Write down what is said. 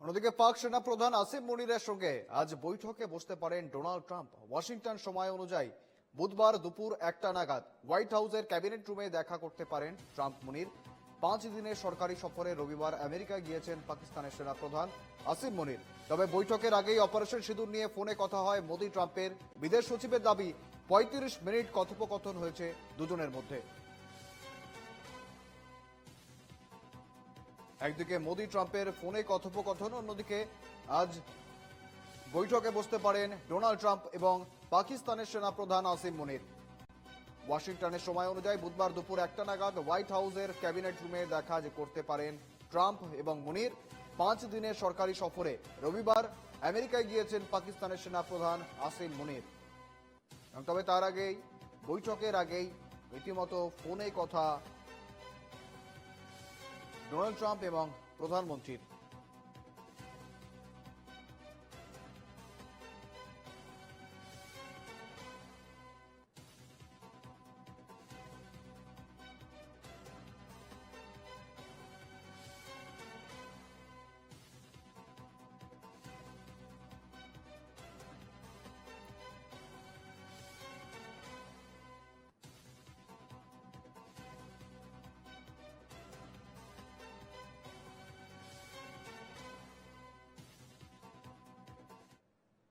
অন্যদিকে পাক সেনা প্রধান আসিম মনিরের সঙ্গে আজ বৈঠকে বসতে পারেন ডোনাল্ড ট্রাম্প। ওয়াশিংটন সময় অনুযায়ী বুধবার দুপুর একটা নাগাদ হোয়াইট হাউসের ক্যাবিনেট রুমে দেখা করতে পারেন ট্রাম্প মনির। পাঁচ দিনের সরকারি সফরে রবিবার আমেরিকায় গিয়েছেন পাকিস্তানের সেনা প্রধান আসিম মনির। তবে বৈঠকের আগেই অপারেশন সিঁদুর নিয়ে ফোনে কথা হয় মোদি ট্রাম্পের। বিদেশ সচিবের দাবি, পঁয়ত্রিশ মিনিট কথোপকথন হয়েছে দুজনের মধ্যে। একদিকে মোদি ট্রাম্পের ফোনে কথোপকথন, অন্যদিকে আজ বৈঠকে বসতে পারেন ডোনাল্ড ট্রাম্প এবং পাকিস্তানের সেনাপ্রধান আসিম মনির। ওয়াশিংটনের সময় অনুযায়ী বুধবার দুপুর একটা নাগাদ হোয়াইট হাউসের ক্যাবিনেট রুমে দেখা করতে পারেন ট্রাম্প এবং মুনির। পাঁচ দিনের সরকারি সফরে রবিবার আমেরিকায় গিয়েছেন পাকিস্তানের সেনাপ্রধান আসিম মুনির। তবে তার আগেই, বৈঠকের আগেই রীতিমতো ফোনে কথা ডোনাল্ড ট্রাম্প এবং প্রধানমন্ত্রীর